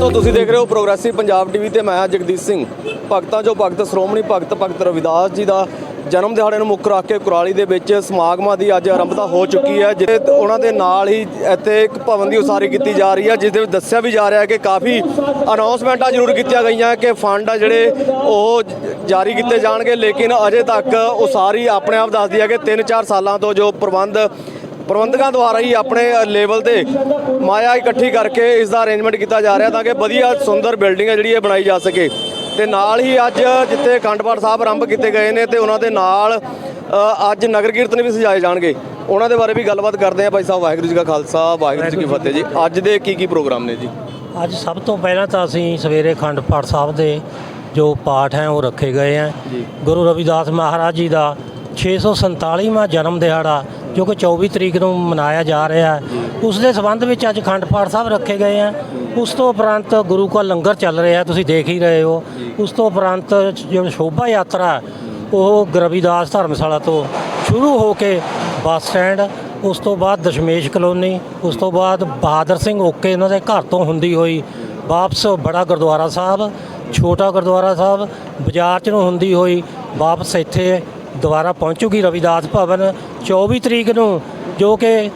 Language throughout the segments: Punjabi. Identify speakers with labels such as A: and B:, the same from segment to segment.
A: ਤੋਂ ਤੁਸੀਂ ਦੇਖ ਰਹੇ ਹੋ ਪ੍ਰੋਗਰੈਸਿਵ ਪੰਜਾਬ ਟੀਵੀ ਤੇ ਮੈਂ ਜਗਦੀਸ਼ ਸਿੰਘ। ਭਗਤਾਂ ਜੋ ਭਗਤ ਸ਼੍ਰੋਮਣੀ ਭਗਤ ਭਗਤ ਰਵਿਦਾਸ ਜੀ ਦਾ ਜਨਮ ਦਿਹਾੜੇ ਨੂੰ ਮੁੱਖ ਰੱਖ ਕੇ ਕੁਰਾਲੀ ਦੇ ਵਿੱਚ ਸਮਾਗਮਾਂ ਦੀ ਅੱਜ ਆਰੰਭਤਾ ਹੋ ਚੁੱਕੀ ਹੈ, ਜਿੱਥੇ ਉਹਨਾਂ ਦੇ ਨਾਲ ਹੀ ਇੱਥੇ ਇੱਕ ਭਵਨ ਦੀ ਉਸਾਰੀ ਕੀਤੀ ਜਾ ਰਹੀ ਹੈ, ਜਿਸ ਦੇ ਵਿੱਚ ਦੱਸਿਆ ਵੀ ਜਾ ਰਿਹਾ ਹੈ ਕਿ ਕਾਫੀ ਅਨਾਉਂਸਮੈਂਟਾਂ ਜ਼ਰੂਰ ਕੀਤੀਆਂ ਗਈਆਂ ਕਿ ਫੰਡ ਆ ਜਿਹੜੇ ਉਹ ਜਾਰੀ ਕੀਤੇ ਜਾਣਗੇ, ਲੇਕਿਨ ਅਜੇ ਤੱਕ ਉਸਾਰੀ ਆਪਣੇ ਆਪ ਦੱਸਦੀ ਹੈ ਕਿ 3-4 ਸਾਲਾਂ ਤੋਂ ਜੋ ਪ੍ਰਬੰਧ ਪ੍ਰਬੰਧਕਾਂ ਦੁਆਰਾ ਹੀ ਆਪਣੇ ਲੈਵਲ ਤੇ ਮਾਇਆ ਇਕੱਠੀ ਕਰਕੇ ਇਸ ਦਾ ਅਰੇਂਜਮੈਂਟ ਕੀਤਾ ਜਾ ਰਿਹਾ ਤਾਂ ਕਿ ਵਧੀਆ ਸੁੰਦਰ ਬਿਲਡਿੰਗ ਹੈ ਜਿਹੜੀ ਇਹ ਬਣਾਈ ਜਾ ਸਕੇ। ਤੇ ਨਾਲ ਹੀ ਅੱਜ ਜਿੱਥੇ ਅਖੰਡ ਪਾਠ ਸਾਹਿਬ ਆਰੰਭ ਕੀਤੇ ਗਏ ਨੇ ਤੇ ਉਹਨਾਂ ਦੇ ਨਾਲ ਅੱਜ ਨਗਰ ਕੀਰਤਨ ਵੀ ਸਜਾਏ ਜਾਣਗੇ। ਉਹਨਾਂ ਦੇ ਬਾਰੇ ਵੀ ਗੱਲਬਾਤ ਕਰਦੇ ਆ ਭਾਈ ਸਾਹਿਬ ਵਾਹਿਗੁਰੂ ਜੀ ਕਾ ਖਾਲਸਾ ਵਾਹਿਗੁਰੂ ਜੀ ਕੀ ਫਤਿਹ ਜੀ। ਅੱਜ ਦੇ ਕੀ ਕੀ ਪ੍ਰੋਗਰਾਮ ਨੇ ਜੀ?
B: ਅੱਜ ਸਭ ਤੋਂ ਪਹਿਲਾਂ ਤਾਂ ਅਸੀਂ ਸਵੇਰੇ ਖੰਡ ਪਾਠ ਸਾਹਿਬ ਦੇ ਜੋ ਪਾਠ ਹੈ ਉਹ ਰੱਖੇ ਗਏ ਹੈ। ਗੁਰੂ ਰਵਿਦਾਸ ਮਹਾਰਾਜ ਜੀ ਦਾ 647ਵਾਂ ਜਨਮ ਦਿਹਾੜਾ ਜੋ ਕਿ 24 ਤਰੀਕ ਨੂੰ ਮਨਾਇਆ ਜਾ ਰਿਹਾ ਹੈ। ਉਸ ਦੇ ਸੰਬੰਧ ਵਿੱਚ ਅੱਜ ਖੰਡ ਪਾਠ ਸਾਹਿਬ ਰੱਖੇ ਗਏ ਹੈ। ਉਸ ਤੋਂ ਉਪਰੰਤ ਗੁਰੂ ਕਾ ਲੰਗਰ ਚੱਲ ਰਿਹਾ ਤੁਸੀਂ ਦੇਖ ਹੀ ਰਹੇ ਹੋ। ਉਸ ਤੋਂ ਉਪਰੰਤ ਜੋ ਸ਼ੋਭਾ ਯਾਤਰਾ ਉਹ ਰਵਿਦਾਸ ਧਰਮਸ਼ਾਲਾ ਤੋਂ ਸ਼ੁਰੂ ਹੋ ਕੇ ਬੱਸ ਸਟੈਂਡ, ਉਸ ਤੋਂ ਬਾਅਦ ਦਸ਼ਮੇਸ਼ ਕਲੋਨੀ, ਉਸ ਤੋਂ ਬਾਅਦ ਬਹਾਦਰ ਸਿੰਘ ਓਕੇ ਇਹਨਾਂ ਦੇ ਘਰ ਤੋਂ ਹੁੰਦੀ ਹੋਈ ਵਾਪਸ ਬੜਾ ਗੁਰਦੁਆਰਾ ਸਾਹਿਬ, ਛੋਟਾ ਗੁਰਦੁਆਰਾ ਸਾਹਿਬ, ਬਾਜ਼ਾਰ ਚ ਨੂੰ ਹੁੰਦੀ ਹੋਈ ਵਾਪਸ ਇੱਥੇ ਦੁਬਾਰਾ ਪਹੁੰਚੂਗੀ ਰਵਿਦਾਸ ਭਵਨ। 24 ਤਰੀਕ ਨੂੰ ਜੋ ਕਿ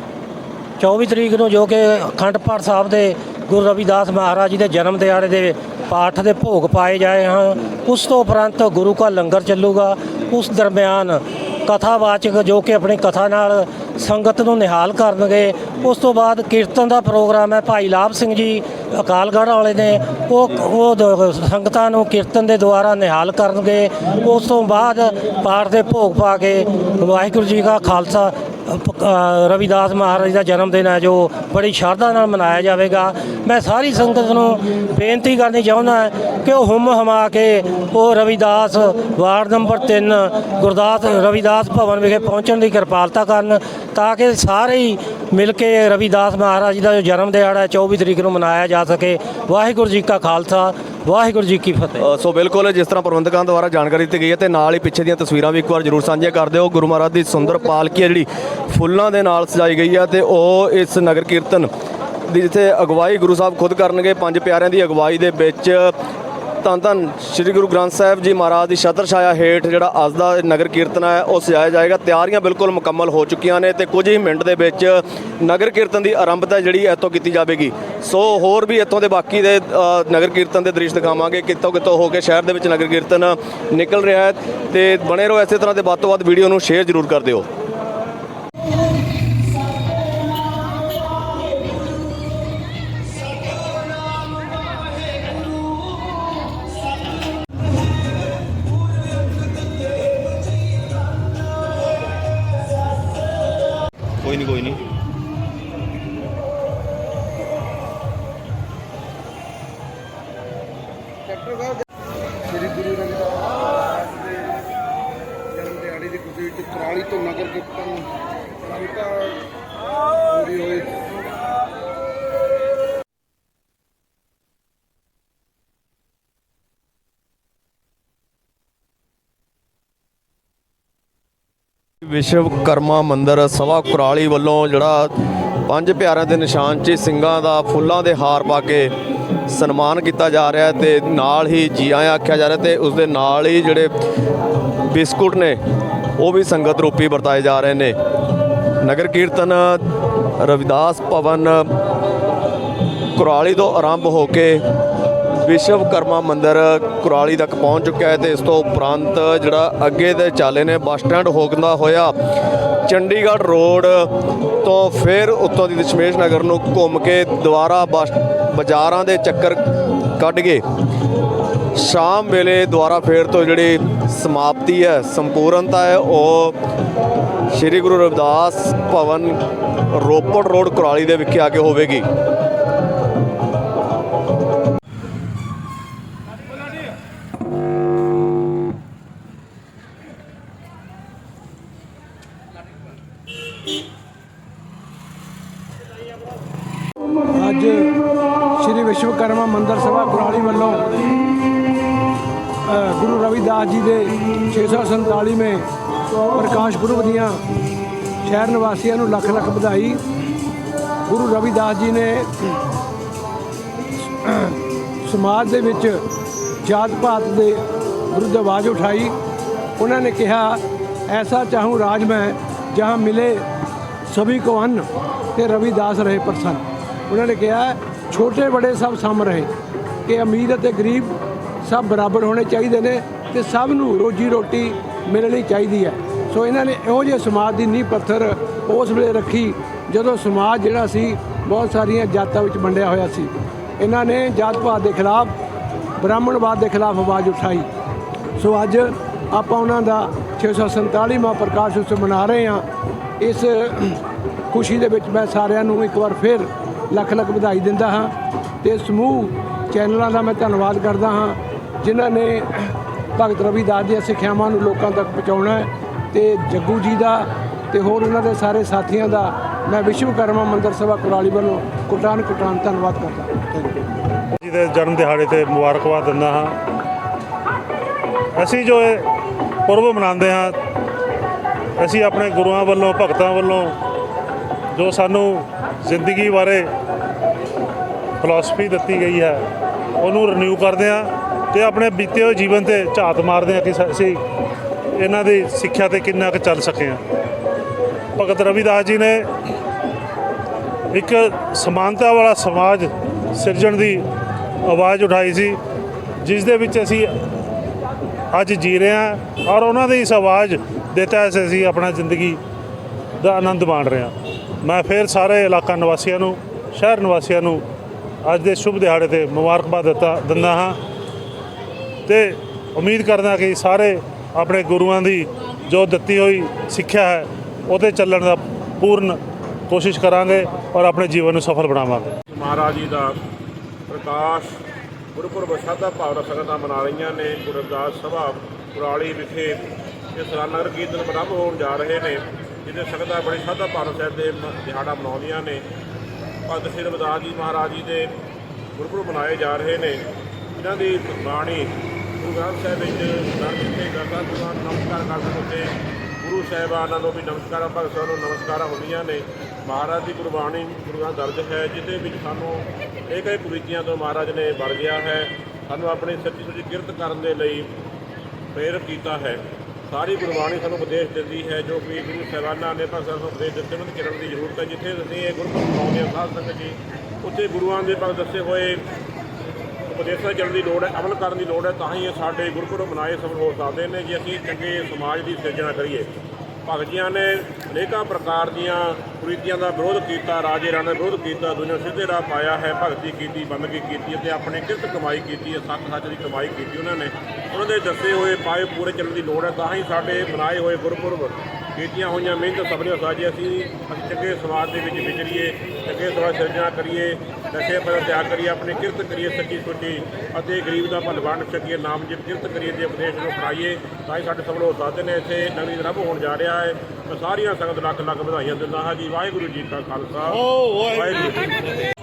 B: 24 ਤਰੀਕ ਨੂੰ ਜੋ ਕਿ ਅਖੰਡ ਪਾਠ ਸਾਹਿਬ ਦੇ ਗੁਰੂ ਰਵਿਦਾਸ ਮਹਾਰਾਜ ਜੀ ਦੇ ਜਨਮ ਦਿਹਾੜੇ ਦੇ ਪਾਠ ਦੇ ਭੋਗ ਪਾਏ ਜਾਏ ਹਨ। ਉਸ ਤੋਂ ਉਪਰੰਤ ਗੁਰੂ ਕਾ ਲੰਗਰ ਚੱਲੂਗਾ। ਉਸ ਦਰਮਿਆਨ ਕਥਾਵਾਚਕ ਜੋ ਕਿ ਆਪਣੀ ਕਥਾ ਨਾਲ ਸੰਗਤ ਨੂੰ ਨਿਹਾਲ ਕਰਨਗੇ। ਉਸ ਤੋਂ ਬਾਅਦ ਕੀਰਤਨ ਦਾ ਪ੍ਰੋਗਰਾਮ ਹੈ ਭਾਈ ਲਾਭ ਸਿੰਘ ਜੀ। ਅਕਾਲਗੜ੍ਹ ਵਾਲੇ ਨੇ ਉਹ ਉਹ ਦ- ਸੰਗਤਾਂ ਨੂੰ ਕੀਰਤਨ ਦੇ ਦੁਆਰਾ ਨਿਹਾਲ ਕਰਨਗੇ। ਉਸ ਤੋਂ ਬਾਅਦ ਪਾਠ ਦੇ ਭੋਗ ਪਾ ਕੇ ਵਾਹਿਗੁਰੂ ਜੀ ਕਾ ਖਾਲਸਾ ਅ, ਪ- ਅ, ਰਵਿਦਾਸ ਮਹਾਰਾਜ ਦਾ ਜਨਮ ਦਿਨ ਹੈ ਜੋ ਬੜੀ ਸ਼ਰਧਾ ਨਾਲ ਮਨਾਇਆ ਜਾਵੇਗਾ। ਮੈਂ ਸਾਰੀ ਸੰਗਤ ਨੂੰ ਬੇਨਤੀ ਕਰਨੀ ਚਾਹੁੰਦਾ ਕਿ ਉਹ ਹੁਮ ਹਮਾ ਕੇ ਉਹ ਰਵਿਦਾਸ ਵਾਰਡ ਨੰਬਰ 3 ਗੁਰਦਾਸ ਰਵਿਦਾਸ ਭਵਨ ਵਿਖੇ ਪਹੁੰਚਣ ਦੀ ਕਿਰਪਾਲਤਾ ਕਰਨ। ਤਾਂ ਕਿ ਸਾਰੇ ਹੀ ਮਿਲ ਕੇ ਰਵਿਦਾਸ ਮਹਾਰਾਜ ਜੀ ਦਾ ਜੋ ਜਨਮ ਦਿਹਾੜਾ ਹੈ 24 ਤਰੀਕ ਨੂੰ ਮਨਾਇਆ ਜਾ ਸਕੇ। ਵਾਹਿਗੁਰੂ ਜੀ ਕਾ ਖਾਲਸਾ, ਵਾਹਿਗੁਰੂ ਜੀ ਕੀ ਫਤਿਹ।
A: ਸੋ ਬਿਲਕੁਲ ਜਿਸ ਤਰ੍ਹਾਂ ਪ੍ਰਬੰਧਕਾਂ ਦੁਆਰਾ ਜਾਣਕਾਰੀ ਦਿੱਤੀ ਗਈ ਹੈ ਤੇ ਨਾਲ ਹੀ ਪਿੱਛੇ ਦੀਆਂ ਤਸਵੀਰਾਂ ਵੀ ਇੱਕ ਵਾਰ ਜ਼ਰੂਰ ਸਾਂਝੀਆਂ ਕਰ ਦਿਓ ਗੁਰੂ ਮਹਾਰਾਜ ਦੀ ਸੁੰਦਰ ਪਾਲਕੀ ਹੈ ਜਿਹੜੀ ਫੁੱਲਾਂ ਦੇ ਨਾਲ ਸਜਾਈ ਗਈ ਹੈ ਤੇ ਉਹ ਇਸ ਨਗਰ ਕੀਰਤਨ ਦੀ ਜਿੱਥੇ ਅਗਵਾਈ ਗੁਰੂ ਸਾਹਿਬ ਖੁਦ ਕਰਨਗੇ, ਪੰਜ ਪਿਆਰਿਆਂ ਦੀ ਅਗਵਾਈ ਦੇ ਵਿੱਚ ਧੰਨ ਧੰਨ ਸ੍ਰੀ ਗੁਰੂ ਗ੍ਰੰਥ ਸਾਹਿਬ ਜੀ ਮਹਾਰਾਜ ਦੀ ਛਤਰ ਛਾਇਆ ਹੇਠ ਜਿਹੜਾ ਅੱਜ ਦਾ ਨਗਰ ਕੀਰਤਨ ਹੈ, ਉਹ ਸਜਾਇਆ ਜਾਏਗਾ। ਤਿਆਰੀਆਂ ਬਿਲਕੁਲ ਮੁਕੰਮਲ ਹੋ ਚੁੱਕੀਆਂ ਨੇ ਤੇ ਕੁਝ ਹੀ ਮਿੰਟ ਦੇ ਵਿੱਚ ਨਗਰ ਕੀਰਤਨ ਦੀ ਆਰੰਭਤਾ ਜਿਹੜੀ ਇੱਥੋਂ ਕੀਤੀ ਜਾਵੇਗੀ। ਸੋ ਹੋਰ ਵੀ ਇੱਥੋਂ ਦੇ ਬਾਕੀ ਦੇ ਨਗਰ ਕੀਰਤਨ ਦੇ ਦ੍ਰਿਸ਼ ਦਿਖਾਵਾਂਗੇ। ਕਿੱਥੋਂ ਕਿੱਥੋਂ ਹੋ ਕੇ ਸ਼ਹਿਰ ਦੇ ਵਿੱਚ ਨਗਰ ਕੀਰਤਨ ਨਿਕਲ ਰਿਹਾ ਹੈ ਤੇ ਬਣੇ ਰਹੋ ਇਸੇ ਤਰ੍ਹਾਂ ਦੇ ਵੱਧ ਤੋਂ ਵੱਧ ਵੀਡੀਓ ਨੂੰ ਸ਼ੇਅਰ ਜ਼ਰੂਰ ਕਰ ਦਿਓ। ਕੋਈ ਨਹੀਂ ਕੋਈ ਨਹੀਂ ਵਿਸ਼ਵਕਰਮਾ ਮੰਦਿਰ ਸਭਾ ਕੁਰਾਲੀ ਵੱਲੋਂ ਜਿਹੜਾ ਪੰਜ ਪਿਆਰਿਆਂ ਦੇ ਨਿਸ਼ਾਨ 'ਚ ਸਿੰਘਾਂ ਦਾ ਫੁੱਲਾਂ ਦੇ ਹਾਰ ਪਾ ਕੇ ਸਨਮਾਨ ਕੀਤਾ ਜਾ ਰਿਹਾ ਹੈ ਤੇ ਨਾਲ ਹੀ ਜੀ ਆਇਆਂ ਆਖਿਆ ਜਾ ਰਿਹਾ ਤੇ ਉਸ ਦੇ ਨਾਲ ਹੀ ਜਿਹੜੇ ਬਿਸਕੁਟ ਨੇ, ਉਹ ਵੀ ਸੰਗਤ ਰੂਪੀ ਵਰਤਾਏ ਜਾ ਰਹੇ ਨੇ। ਨਗਰ ਕੀਰਤਨ ਰਵਿਦਾਸ ਭਵਨ ਕੁਰਾਲੀ ਤੋਂ ਆਰੰਭ ਹੋ ਕੇ ਵਿਸ਼ਵਕਰਮਾ ਮੰਦਿਰ ਕੁਰਾਲੀ ਤੱਕ ਪਹੁੰਚ ਚੁੱਕਿਆ ਹੈ ਤੇ ਇਸ ਤੋਂ ਉਪਰੰਤ ਜਿਹੜਾ ਅੱਗੇ ਦੇ ਚਾਲੇ ਨੇ ਬੱਸ ਸਟੈਂਡ ਹੋਕਦਾ ਹੋਇਆ ਚੰਡੀਗੜ੍ਹ ਰੋਡ ਤੋਂ ਫਿਰ ਉੱਤੋਂ ਦੀ ਦਸ਼ਮੇਸ਼ ਨਗਰ ਨੂੰ ਘੁੰਮ ਕੇ ਦੁਬਾਰਾ ਬੱਸ ਬਾਜ਼ਾਰਾਂ ਦੇ ਚੱਕਰ ਕੱਢ ਕੇ ਸ਼ਾਮ ਵੇਲੇ ਦੁਬਾਰਾ ਫੇਰ ਤੋਂ ਜਿਹੜੀ ਸਮਾਪਤੀ ਹੈ, ਸੰਪੂਰਨਤਾ ਹੈ, ਉਹ ਸ੍ਰੀ ਗੁਰੂ ਰਵਿਦਾਸ ਭਵਨ ਰੋਪੜ ਰੋਡ ਕੁਰਾਲੀ ਦੇ ਵਿਖੇ ਆ ਕੇ ਹੋਵੇਗੀ।
C: ਅੱਜ ਸ੍ਰੀ ਵਿਸ਼ਵਕਰਮਾ ਮੰਦਰ ਸਭਾ ਕੁਰਾਲੀ ਵੱਲੋਂ ਗੁਰੂ ਰਵਿਦਾਸ ਜੀ ਦੇ 647ਵੇਂ ਪ੍ਰਕਾਸ਼ ਪੁਰਬ ਦੀਆਂ ਸ਼ਹਿਰ ਨਿਵਾਸੀਆਂ ਨੂੰ ਲੱਖ ਲੱਖ ਵਧਾਈ। ਗੁਰੂ ਰਵਿਦਾਸ ਜੀ ਨੇ
D: ਸਮਾਜ ਦੇ ਵਿੱਚ ਜਾਤ ਪਾਤ ਦੇ ਵਿਰੁੱਧ ਆਵਾਜ਼ ਉਠਾਈ। ਉਹਨਾਂ ਨੇ ਕਿਹਾ, ਐਸਾ ਚਾਹੂੰ ਰਾਜ ਮੈਂ, ਜਹਾਂ ਮਿਲੇ ਸਭੀ ਕੋ ਅੰਨ ਤੇ ਰਵਿਦਾਸ ਰਹੇ ਪ੍ਰਸੰਨ। ਉਹਨਾਂ ਨੇ ਕਿਹਾ, ਛੋਟੇ ਬੜੇ ਸਭ ਸਮ ਰਹੇ। ਕਿ ਅਮੀਰ ਅਤੇ ਗਰੀਬ ਸਭ ਬਰਾਬਰ ਹੋਣੇ ਚਾਹੀਦੇ ਨੇ ਤੇ ਸਭ ਨੂੰ ਰੋਜੀ ਰੋਟੀ ਮਿਲਣੀ ਚਾਹੀਦੀ ਹੈ। ਸੋ ਇਹਨਾਂ ਨੇ ਇਹੋ ਜਿਹੇ ਸਮਾਜ ਦੀ ਨੀਂਹ ਪੱਥਰ ਉਸ ਵੇਲੇ ਰੱਖੀ ਜਦੋਂ ਸਮਾਜ ਜਿਹੜਾ ਸੀ, ਬਹੁਤ ਸਾਰੀਆਂ ਜਾਤਾਂ ਵਿੱਚ ਵੰਡਿਆ ਹੋਇਆ ਸੀ। ਇਹਨਾਂ ਨੇ ਜਾਤ ਪਾਤ ਦੇ ਖਿਲਾਫ, ਬ੍ਰਾਹਮਣਵਾਦ ਦੇ ਖਿਲਾਫ ਆਵਾਜ਼ ਉਠਾਈ। ਸੋ ਅੱਜ ਆਪਾਂ ਉਹਨਾਂ ਦਾ 647ਵਾਂ ਪ੍ਰਕਾਸ਼ ਉਤਸਵ ਮਨਾ ਰਹੇ ਹਾਂ। ਇਸ ਖੁਸ਼ੀ ਦੇ ਵਿੱਚ ਮੈਂ ਸਾਰਿਆਂ ਨੂੰ ਇੱਕ ਵਾਰ ਫਿਰ ਲੱਖ ਲੱਖ ਵਧਾਈ ਦਿੰਦਾ ਹਾਂ ਤੇ ਸਮੂਹ ਚੈਨਲਾਂ ਦਾ ਮੈਂ ਧੰਨਵਾਦ ਕਰਦਾ ਹਾਂ, ਜਿਨ੍ਹਾਂ ਨੇ ਭਗਤ ਰਵਿਦਾਸ ਦੀਆਂ ਸਿੱਖਿਆਵਾਂ ਨੂੰ ਲੋਕਾਂ ਤੱਕ ਪਹੁੰਚਾਉਣਾ ਹੈ ਤੇ ਜੱਗੂ ਜੀ ਦਾ ਤੇ ਹੋਰ ਉਹਨਾਂ ਦੇ ਸਾਰੇ ਸਾਥੀਆਂ ਦਾ ਮੈਂ ਵਿਸ਼ਵਕਰਮਾ ਮੰਦਰ ਸਭਾ ਕੁਰਾਲੀ ਵੱਲੋਂ ਕੁਟਾਨ ਕੁਟਾਨ ਧੰਨਵਾਦ ਕਰਦਾ
E: ਜੀ ਦੇ ਜਨਮ ਦਿਹਾੜੇ ਤੇ ਮੁਬਾਰਕਬਾਦ ਦਿੰਦਾ ਹਾਂ। ਅਸੀਂ ਜੋ ਪੁਰਬ ਮਨਾਉਂਦੇ ਹਾਂ, ਅਸੀਂ ਆਪਣੇ ਗੁਰੂਆਂ ਵੱਲੋਂ, ਭਗਤਾਂ ਵੱਲੋਂ ਜੋ ਸਾਨੂੰ ਜ਼ਿੰਦਗੀ ਬਾਰੇ ਫਿਲਾਸਫੀ ਦਿੱਤੀ ਗਈ ਹੈ। ਉਹਨੂੰ ਰਿਨਿਊ ਕਰਦੇ ਹਾਂ ਤੇ ਆਪਣੇ ਬੀਤੇ ਹੋਏ ਜੀਵਨ ਤੇ ਝਾਤ ਮਾਰਦੇ ਹਾਂ ਕਿ ਅਸੀਂ ਇਹਨਾਂ ਦੀ ਸਿੱਖਿਆ ਤੇ ਕਿੰਨਾ ਕੁ ਚੱਲ ਸਕੇ ਹਾਂ। ਭਗਤ ਰਵਿਦਾਸ ਜੀ ਨੇ ਇੱਕ ਸਮਾਨਤਾ ਵਾਲਾ ਸਮਾਜ ਸਿਰਜਣ ਦੀ ਆਵਾਜ਼ ਉਠਾਈ ਸੀ, ਜਿਸ ਦੇ ਵਿੱਚ ਅਸੀਂ ਅੱਜ ਜੀ ਰਹੇ ਹਾਂ ਔਰ ਉਹਨਾਂ ਦੀ ਇਸ ਆਵਾਜ਼ ਦੇ ਤਹਿਤ ਅਸੀਂ ਆਪਣਾ ਜ਼ਿੰਦਗੀ ਦਾ ਆਨੰਦ ਮਾਣ ਰਹੇ ਹਾਂ। ਮੈਂ ਫਿਰ ਸਾਰੇ ਇਲਾਕਾ ਨਿਵਾਸੀਆਂ ਨੂੰ ਸ਼ਹਿਰ ਨਿਵਾਸੀਆਂ ਨੂੰ ਅੱਜ ਦੇ ਸ਼ੁਭ ਦਿਹਾੜੇ ਤੇ ਮੁਬਾਰਕਬਾਦ ਦਿੱਤਾ ਦਿੰਦਾ ਹਾਂ। ਤੇ ਉਮੀਦ ਕਰਦਾ ਕਿ ਸਾਰੇ ਆਪਣੇ ਗੁਰੂਆਂ ਦੀ ਜੋ ਦਿੱਤੀ ਹੋਈ ਸਿੱਖਿਆ ਹੈ, ਉਹਦੇ ਚੱਲਣ ਦਾ ਪੂਰਨ ਕੋਸ਼ਿਸ਼ ਕਰਾਂਗੇ ਔਰ ਆਪਣੇ ਜੀਵਨ ਨੂੰ ਸਫਲ ਬਣਾਵਾਂਗੇ।
F: ਮਹਾਰਾਜ ਜੀ ਦਾ ਪ੍ਰਕਾਸ਼ ਗੁਰਪੁਰਬ ਸ਼ਰਧਾ ਭਾਵਨਾ ਸੰਗਤਾਂ ਮਨਾ ਰਹੀਆਂ ਨੇ। ਗੁਰਦਾਸ ਸਭਾ, ਕੁਰਾਲੀ ਵਿਖੇ ਇਹ ਸਾਲਾਨਾ ਕੀਰਤਨ ਪ੍ਰਾਰੰਭ ਹੋਣ ਜਾ ਰਹੇ ਨੇ, ਜਿਹਦੇ ਸੰਗਤਾਂ ਬੜੀ ਸ਼ਰਧਾ ਭਾਵਨਾ ਸਾਹਿਬ ਦੇ ਦਿਹਾੜਾ ਮਨਾਉਂਦੀਆਂ ਨੇ। ਭਗਤ ਸ੍ਰੀ ਰਵਿਦਾਸ ਜੀ ਮਹਾਰਾਜ ਜੀ ਦੇ ਗੁਰਪੁਰਬ ਮਨਾਏ ਜਾ ਰਹੇ ਨੇ। ਇਹਨਾਂ ਦੀ ਬਾਣੀ ਗੁਰੂ ਗ੍ਰੰਥ ਸਾਹਿਬ ਵਿੱਚ ਦਰਜ ਜਿੱਥੇ ਕਰਦਾ ਗੁਰੂਆਂ ਨੂੰ ਨਮਸਕਾਰ ਕਰਦੇ ਉੱਤੇ ਗੁਰੂ ਸਾਹਿਬਾਨਾਂ ਨੂੰ ਵੀ ਨਮਸਕਾਰਾਂ, ਭਗਤ ਸਾਹਿਬ ਨੂੰ ਨਮਸਕਾਰਾਂ ਹੁੰਦੀਆਂ ਨੇ। ਮਹਾਰਾਜ ਦੀ ਗੁਰਬਾਣੀ ਗੁਰੂ ਗ੍ਰੰਥ ਦਰਜ ਹੈ ਜਿਹਦੇ ਵਿੱਚ ਸਾਨੂੰ ਇਹ ਕਈ ਕੁਰੀਤੀਆਂ ਤੋਂ ਮਹਾਰਾਜ ਨੇ ਵਰਗਿਆ ਹੈ। ਸਾਨੂੰ ਆਪਣੀ ਸੱਚੀ ਸੁੱਚੀ ਕਿਰਤ ਕਰਨ ਦੇ ਲਈ ਪ੍ਰੇਰਿਤ ਕੀਤਾ ਹੈ। ਸਾਰੀ ਗੁਰਬਾਣੀ ਸਾਨੂੰ ਉਪਦੇਸ਼ ਦਿੰਦੀ ਹੈ, ਜੋ ਕਿ ਗੁਰੂ ਸਾਹਿਬਾਨਾਂ ਨੇ ਭਗਤ ਸਾਹਿਬ ਨੂੰ ਉਪਦੇਸ਼ ਦਿੱਤੇ, ਉਹਨਾਂ ਦੀ ਚੱਲਣ ਦੀ ਜ਼ਰੂਰਤ ਹੈ। ਜਿੱਥੇ ਅਸੀਂ ਇਹ ਗੁਰਪੁਰਬ ਮਨਾਉਂਦੇ ਹਾਂ, ਸਾਧ ਸੰਗਤ ਜੀ, ਉੱਥੇ ਗੁਰੂਆਂ ਦੇ ਭਗਤ ਦੱਸੇ ਹੋਏ ਉਪਦੇਸ਼ਾਂ 'ਤੇ ਚੱਲਣ ਦੀ ਲੋੜ ਹੈ, ਅਮਲ ਕਰਨ ਦੀ ਲੋੜ ਹੈ, ਤਾਂ ਹੀ ਇਹ ਸਾਡੇ ਗੁਰਪੁਰਬ ਮਨਾਏ ਸਫਲ ਹੋ ਸਕਦੇ ਨੇ, ਜੇ ਅਸੀਂ ਚੰਗੇ ਸਮਾਜ ਦੀ ਸਿਰਜਣਾ ਕਰੀਏ। ਭਗਤ ਜੀਆਂ ਨੇ ਅਨੇਕਾਂ ਪ੍ਰਕਾਰ ਦੀਆਂ ਕੁਰੀਤੀਆਂ ਦਾ ਵਿਰੋਧ ਕੀਤਾ, ਰਾਜੇ ਰਾਣਾ ਦਾ ਵਿਰੋਧ ਕੀਤਾ, ਦੁਨੀਆ ਨੂੰ ਸਿੱਧੇ ਰਾਹ ਪਾਇਆ ਹੈ, ਭਗਤੀ ਕੀਤੀ, ਬੰਦਗੀ ਕੀਤੀ ਅਤੇ ਆਪਣੇ ਕਿਰਤ ਕਮਾਈ ਕੀਤੀ ਹੈ ਸੱਤ ਸੱਚ ਦੀ ਕਮਾਈ ਕੀਤੀ ਉਹਨਾਂ ਨੇ। ਉਹਨਾਂ ਦੇ ਦੱਸੇ ਹੋਏ ਪਾਏ ਪੂਰੇ ਚੱਲਣ ਦੀ ਲੋੜ ਹੈ, ਤਾਂ ਹੀ ਸਾਡੇ ਬਣਾਏ ਹੋਏ ਗੁਰਪੁਰਬ ਕੀਤੀਆਂ ਹੋਈਆਂ ਮਿਹਨਤ ਸਭਨੀਆਂ ਸਾਜੇ ਅਸੀਂ ਅਸੀਂ ਚੰਗੇ ਸਮਾਜ ਦੇ ਵਿੱਚ ਵਿਚਰੀਏ ਚੰਗੇ ਸਮਾਜ ਸਿਰਜਣਾ ਕਰੀਏ ਨਸ਼ੇ ਪਰ ਤਿਆਗ ਕਰੀਏ ਆਪਣੀ ਕਿਰਤ ਕਰੀਏ ਸੱਚੀ ਸੁੱਚੀ ਅਤੇ ਗਰੀਬ ਦਾ ਭਲ ਵੰਡ ਸਕੀਏ ਨਾਮ ਜਿਤ ਕਿਰਤ ਕਰੀਏ ਤੇ ਉਪਦੇਸ਼ ਨੂੰ ਅਪਣਾਈਏ। ਤਾਂ ਹੀ ਸਾਡੇ ਹੋ ਸਕਦੇ ਨੇ ਇੱਥੇ ਨਵੀਂ ਰੱਬ ਹੋਣ ਜਾ ਰਿਹਾ ਹੈ। ਮੈਂ ਸਾਰੀਆਂ ਸੰਗਤ ਲੱਖ ਲੱਖ ਵਧਾਈਆਂ ਦਿੰਦਾ ਹਾਂ ਜੀ। ਵਾਹਿਗੁਰੂ ਜੀ ਕਾ ਖਾਲਸਾ। ਵਾਹਿਗੁਰੂ ਜੀ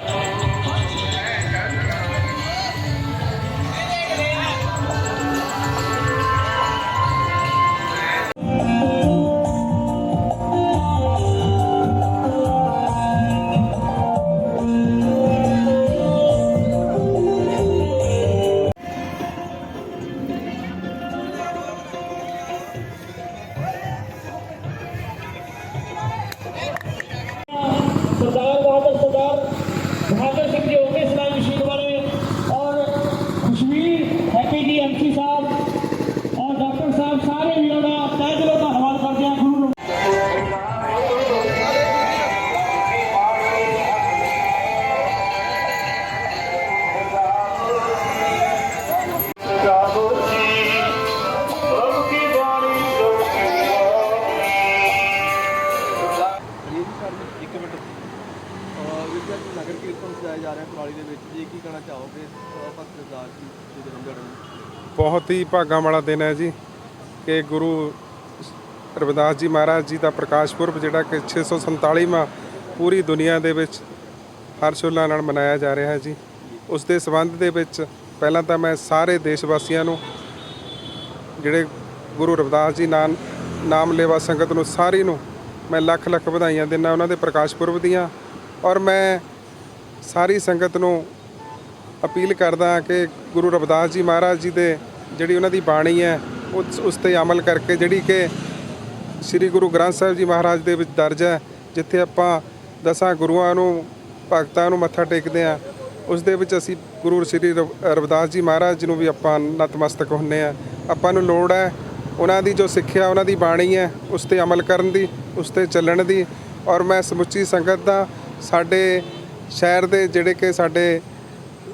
G: ਬਹੁਤ ਹੀ ਭਾਗਾਂ ਵਾਲਾ ਦਿਨ ਹੈ ਜੀ ਕਿ ਗੁਰੂ ਰਵਿਦਾਸ ਜੀ ਮਹਾਰਾਜ ਜੀ ਦਾ ਪ੍ਰਕਾਸ਼ ਪੁਰਬ ਜਿਹੜਾ ਕਿ 647ਵਾਂ ਪੂਰੀ ਦੁਨੀਆ ਦੇ ਵਿੱਚ ਹਰਸ਼ੋਲਾ ਨਾਲ ਮਨਾਇਆ ਜਾ ਰਿਹਾ ਹੈ ਜੀ। ਉਸ ਦੇ ਸੰਬੰਧ ਦੇ ਵਿੱਚ ਪਹਿਲਾਂ ਤਾਂ ਮੈਂ ਸਾਰੇ ਦੇਸ਼ ਵਾਸੀਆਂ ਨੂੰ, ਜਿਹੜੇ ਗੁਰੂ ਰਵਿਦਾਸ ਜੀ ਨਾਮ ਨਾਮ ਲੇਵਾ ਸੰਗਤ ਨੂੰ ਸਾਰੀ ਨੂੰ ਮੈਂ ਲੱਖ ਲੱਖ ਵਧਾਈਆਂ ਦਿੰਦਾ ਉਹਨਾਂ ਦੇ ਪ੍ਰਕਾਸ਼ ਪੁਰਬ ਦੀਆਂ ਔਰ ਮੈਂ ਸਾਰੀ ਸੰਗਤ ਨੂੰ ਅਪੀਲ ਕਰਦਾ ਹਾਂ ਕਿ ਗੁਰੂ ਰਵਿਦਾਸ ਜੀ ਮਹਾਰਾਜ ਜੀ ਦੇ ਜਿਹੜੀ ਉਹਨਾਂ ਦੀ ਬਾਣੀ ਹੈ, ਉਸ ਉਸ ਤੇ ਅਮਲ ਕਰਕੇ ਜਿਹੜੀ ਕਿ ਸ੍ਰੀ ਗੁਰੂ ਗ੍ਰੰਥ ਸਾਹਿਬ ਜੀ ਮਹਾਰਾਜ ਦੇ ਵਿੱਚ ਦਰਜ ਹੈ, ਜਿੱਥੇ ਆਪਾਂ ਦਸਾਂ ਗੁਰੂਆਂ ਨੂੰ, ਭਗਤਾਂ ਨੂੰ ਮੱਥਾ ਟੇਕਦੇ ਆ ਉਸ ਦੇ ਵਿੱਚ ਅਸੀਂ ਗੁਰੂ ਸ੍ਰੀ ਰਵ- ਰਵਿਦਾਸ ਜੀ ਮਹਾਰਾਜ ਜੀ ਨੂੰ ਵੀ ਆਪਾਂ ਨਤਮਸਤਕ ਹੁੰਨੇ ਆ ਆਪਾਂ ਨੂੰ ਲੋੜ ਹੈ ਉਹਨਾਂ ਦੀ ਜੋ ਸਿੱਖਿਆ, ਉਹਨਾਂ ਦੀ ਬਾਣੀ ਹੈ, ਉਸ ਤੇ ਅਮਲ ਕਰਨ ਦੀ, ਉਸ ਤੇ ਚੱਲਣ ਦੀ। ਔਰ ਮੈਂ ਸਮੁੱਚੀ ਸੰਗਤ ਦਾ ਸਾਡੇ ਸ਼ਹਿਰ ਦੇ ਜਿਹੜੇ ਕਿ ਸਾਡੇ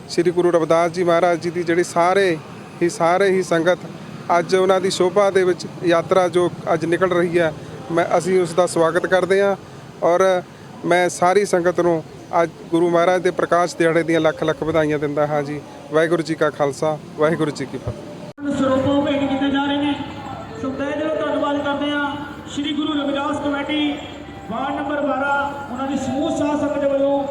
G: ਸ੍ਰੀ ਗੁਰੂ ਰਵਿਦਾਸ ਜੀ ਮਹਾਰਾਜ ਜੀ ਦੀ ਜਿਹੜੀ ਸਾਰੇ ਹੀ ਸਾਰੇ ਹੀ ਸੰਗਤ ਅੱਜ ਉਹਨਾਂ ਦੀ ਸ਼ੋਭਾ ਦੇ ਵਿੱਚ ਯਾਤਰਾ ਜੋ ਅੱਜ ਨਿਕਲ ਰਹੀ ਹੈ, ਮੈਂ ਅਸੀਂ ਉਸ ਦਾ ਸਵਾਗਤ ਕਰਦੇ ਹਾਂ ਔਰ ਮੈਂ ਸਾਰੀ ਸੰਗਤ ਨੂੰ ਅੱਜ ਗੁਰੂ ਮਹਾਰਾਜ ਦੇ ਪ੍ਰਕਾਸ਼ ਦਿਹਾੜੇ ਦੀਆਂ ਲੱਖ ਲੱਖ ਵਧਾਈਆਂ ਦਿੰਦਾ ਹਾਂ ਜੀ। ਵਾਹਿਗੁਰੂ ਜੀ ਕਾ ਖਾਲਸਾ, ਵਾਹਿਗੁਰੂ ਜੀ ਕੀ ਫਤਿਹ।
H: ਸਰੋਪਾ ਭੇਟ ਕੀਤੇ ਜਾ ਰਹੇ ਨੇ। ਸੋ ਤਹਿ ਦਿਲੋਂ ਧੰਨਵਾਦ ਕਰਦੇ ਹਾਂ। Shri Guru Ravidas committee ward number 12 ਉਹਨਾਂ ਦੀ ਸਮੂਹ ਸਾਧ ਸੰਗਤ ਵੱਲੋਂ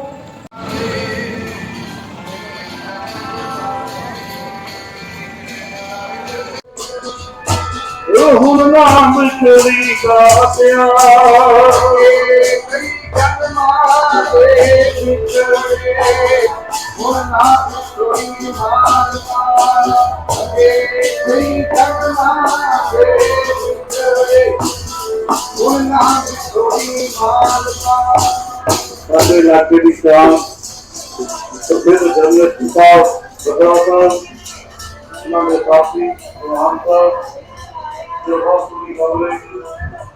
I: ਹੁਣ ਨਾਮ ਸ਼੍ਰੀ ਗਾਤਿਆ ਸਾਡੇ ਇਲਾਕੇ ਦੀ ਸ਼ਾਨ ਫਿਰ ਜਨਰਲ ਸਾਹਿਬ ਬਦਲਾਅ ਉਹਨਾਂ ਦੇ ਸਾਥੀ ਰਹਾਨ ਸਾਹਿਬ ਜੋ ਬਹੁਤ ਸੁਣੀ ਗੱਲ ਹੈ